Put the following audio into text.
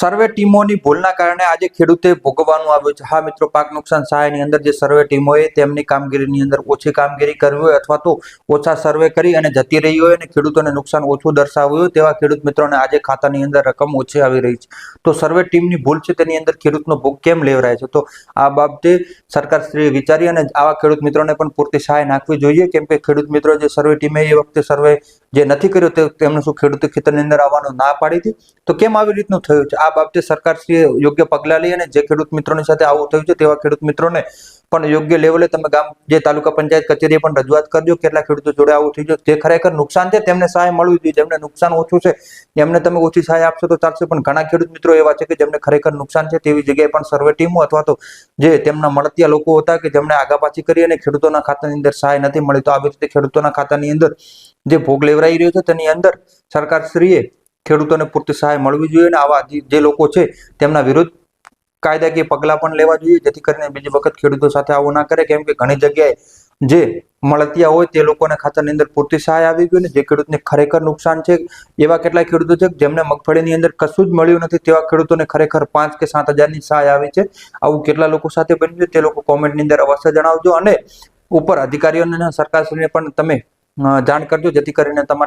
સર્વે ટીમોની ભૂલના કારણે આજે ખેડૂતે ભોગવવાનું આવ્યું છે. હા મિત્રો, પાક નુકસાન સહાયની અંદર જે સર્વે ટીમોએ તેમની કામગીરીની અંદર ઓછી કામગીરી કરવી હોય અથવા તો ઓછા સર્વે કરી અને જતી રહી હોય અને ખેડૂતોને નુકસાન ઓછું દર્શાવ્યું હોય તેવા ખેડૂત મિત્રોને આજે ખાતાની અંદર રકમ ઓછી આવી રહી છે. તો સર્વે ટીમની ભૂલ છે તેની અંદર ખેડૂતનો ભોગ કેમ લેવરાય છે? તો આ બાબતે સરકારશ્રીએ વિચારી અને આવા ખેડૂત મિત્રોને પણ પૂરતી સહાય નાખવી જોઈએ. કેમ કે ખેડૂત મિત્રો જે સર્વે ટીમે એ વખતે સર્વે જે નથી કર્યો તેમને શું ખેડૂત ખેતરની અંદર આવવાનું ના પાડી હતી? તો કેમ આવી રીતનું થયું છે? આ બાબતે સરકારશ્રીએ યોગ્ય પગલાં લઈ અને જે ખેડૂત મિત્રોની સાથે આવું થયું છે તેવા ખેડૂત મિત્રોને પણ યોગ્ય લેવલે તમે ગામ જે તાલુકા પંચાયત કચેરીએ પણ રજૂઆત કરજો કેટલા ખેડૂતો જોડે આવું થઈ ગયું તે ખરેખર નુકસાન છે તેમને સહાય મળવી જોઈએ. જેમને નુકસાન ઓછું છે એમને તમે ઓછી સહાય આપશો તો ચાલશે. પણ ઘણા ખેડૂત મિત્રો એવા છે કે જેમને ખરેખર નુકસાન છે તેવી જગ્યાએ પણ સર્વે ટીમો અથવા તો જે તેમના મળતિયા લોકો હતા કે જેમને આગાપાછી કરી અને ખેડૂતોના ખાતાની અંદર સહાય નથી મળી, તો આવી રીતે ખેડૂતોના ખાતાની અંદર જે ભોગ લેવરાઈ રહ્યો છે તેની અંદર સરકારશ્રીએ ખેડૂતોને પૂરતી સહાય મળવી જોઈએ અને આવા જે- લોકો છે, તેમના વિરુદ્ધ કાયદાકીય પગલાં પણ લેવા જોઈએ, જેથી કરીને બીજી વખત ખેડૂતો સાથે આવું ના કરે. કેમ કે ઘણી જગ્યાએ જે મળતિયા હોય તે લોકોને ખાતાની અંદર પૂરતી સહાય આવી ગઈ ને જે ખેડૂતને ખરેખર નુકસાન છે, એવા કેટલાય ખેડૂતો છે જેમને મગફળીની અંદર કશું જ મળ્યું નથી, તેવા ખેડૂતોને ખરેખર પાંચ કે સાત હજારની સહાય આવી છે. આવું કેટલા લોકો સાથે બન્યું છે તે લોકો કોમેન્ટની અંદર અવશ્ય જણાવજો અને ઉપર અધિકારીઓને સરકારશ્રીને પણ તમે જાણ કરજો, જેથી કરીને તમારે